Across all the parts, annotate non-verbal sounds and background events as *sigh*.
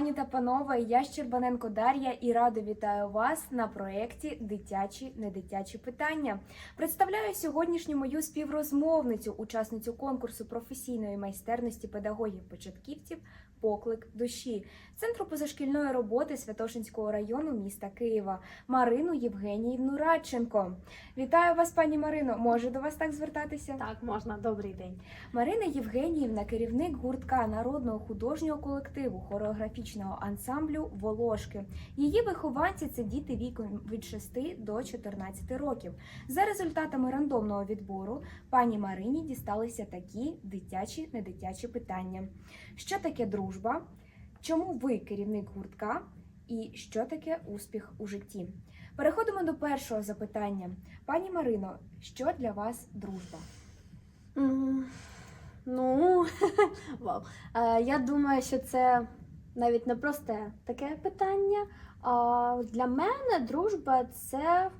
Пані та панове, я Щербаненко Дар'я і радо вітаю вас на проєкті Дитячі недитячі питання. Представляю сьогоднішню мою співрозмовницю, учасницю конкурсу професійної майстерності педагогів-початківців Поклик душі Центру позашкільної роботи Святошинського району міста Києва Марину Євгеніївну Радченко. Вітаю вас, пані Марино. Може до вас так звертатися? Так, можна, добрий день. Марина Євгеніївна, керівник гуртка народного художнього колективу хореографічного ансамблю Волошки. Її вихованці це діти віком від 6 до 14 років. За результатами рандомного відбору пані Марині дісталися такі дитячі недитячі питання: що таке дружба? Чому ви керівник гуртка? І що таке успіх у житті? Переходимо до першого запитання. Пані Марино, що для вас дружба? Ну, *laughs* вау. Е, Я думаю, що це навіть не просте таке питання. А для мене дружба це.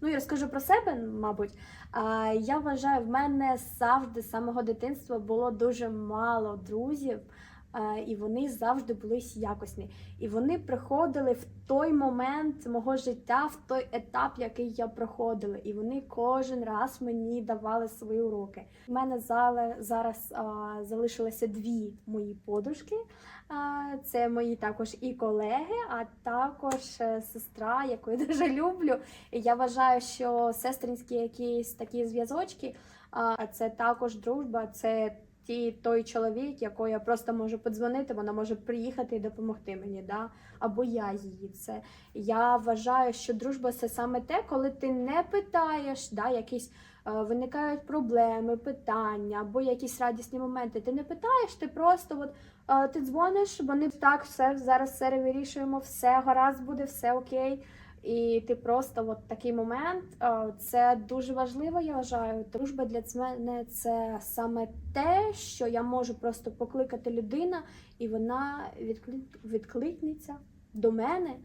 Ну, я розкажу про себе, мабуть. А, Я вважаю, в мене завжди з самого дитинства було дуже мало друзів, і вони завжди були якісні. І вони приходили в той момент мого життя, в той етап, який я проходила. І вони кожен раз мені давали свої уроки. У мене зараз а, залишилося дві мої подружки. А, Це мої також і колеги, а також е, сестра, яку я *laughs* дуже люблю. І я вважаю, що сестринські якісь такі зв'язочки, а це також дружба, це ті, той чоловік, якого я просто можу подзвонити, вона може приїхати і допомогти мені, да? або я її. Це я вважаю, що дружба це саме те, коли ти не питаєш, да, якісь е, виникають проблеми, питання або якісь радісні моменти. Ти не питаєш, ти просто от е, ти дзвониш, вони так, все зараз все вирішуємо, все гаразд буде, все окей. І ти просто от такий момент. Це дуже важливо, я вважаю. Дружба для мене це саме те, що я можу просто покликати людина, і вона відклик... відкликнеться до мене,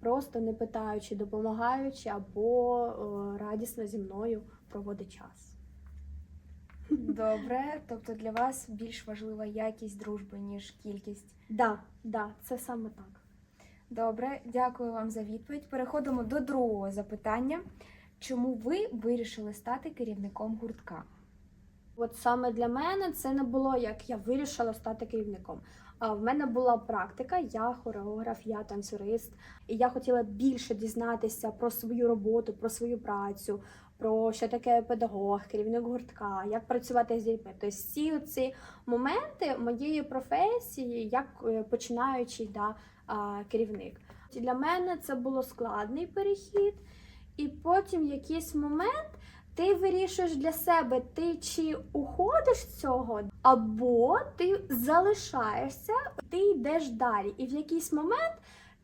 просто не питаючи, допомагаючи або радісно зі мною проводить час. Добре, тобто для вас більш важлива якість дружби, ніж кількість. Да, да, це саме так. Добре, дякую вам за відповідь. Переходимо до другого запитання. Чому ви вирішили стати керівником гуртка? От саме для мене це не було як я вирішила стати керівником. А в мене була практика, я хореограф, я танцюрист, і я хотіла більше дізнатися про свою роботу, про свою працю, про що таке педагог, керівник гуртка, як працювати з дітьми. Тобто всі ці моменти моєї професії, як е, починаючий да, керівник. Для мене це було складний перехід, і потім якийсь момент ти вирішуєш для себе, ти чи уходиш з цього, або ти залишаєшся, ти йдеш далі. І в якийсь момент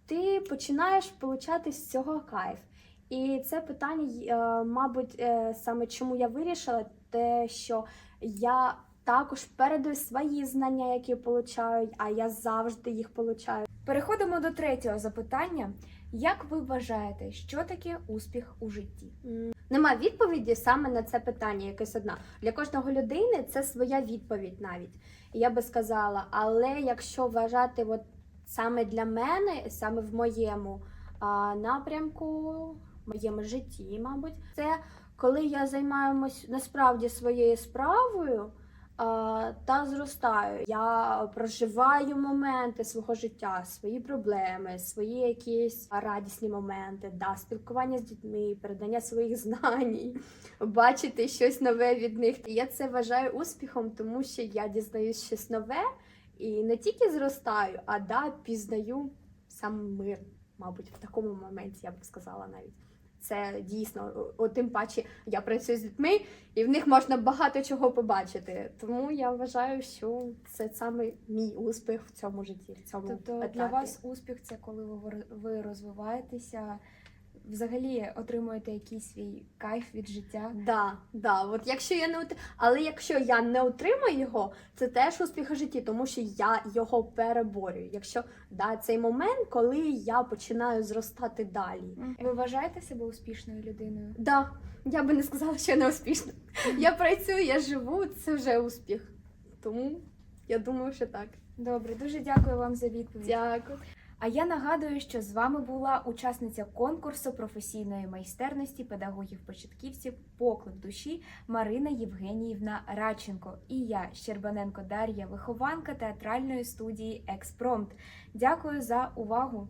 ти починаєш получати з цього кайф. І це питання, е, мабуть, е, саме чому я вирішила, те, що я також передаю свої знання, які получають, а я завжди їх получаю. Переходимо до третього запитання. Як ви вважаєте, що таке успіх у житті? Нема відповіді саме на це питання, якесь одна. Для кожного людини це своя відповідь навіть. Я би сказала, але якщо вважати, от саме для мене, саме в моєму а, напрямку, в моєму житті, мабуть, це коли я займаюся насправді своєю справою. Та зростаю. Я проживаю моменти свого життя, свої проблеми, свої якісь радісні моменти, да, спілкування з дітьми, передання своїх *laughs* знань, бачити щось нове від них. Я це вважаю успіхом, тому що я дізнаюсь щось нове і не тільки зростаю, а да, пізнаю сам мир, мабуть, в такому моменті я б сказала навіть. Це дійсно, тим паче я працюю з дітьми, і в них можна багато чого побачити. Тому я вважаю, що це саме мій успіх в цьому житті. В цьому Тобто етапі. для вас успіх це коли ви розвиваєтеся, взагалі отримуєте якийсь свій кайф від життя. Да, да. От якщо я не ут- але якщо я не отримаю його, це теж успіх у житті, тому що я його переборюю. Якщо да, цей момент, коли я починаю зростати далі. Ви вважаєте себе успішною людиною? Да, я би не сказала, що я не успішна. Я працюю, я живу, це вже успіх. Тому Я думаю, що так. Добре, дуже дякую вам за відповідь. Дякую. А я нагадую, що з вами була учасниця конкурсу професійної майстерності педагогів-початківців Поклик душі Марина Євгеніївна Радченко і я, Щербаненко Дар'я, вихованка театральної студії Експромт. Дякую за увагу!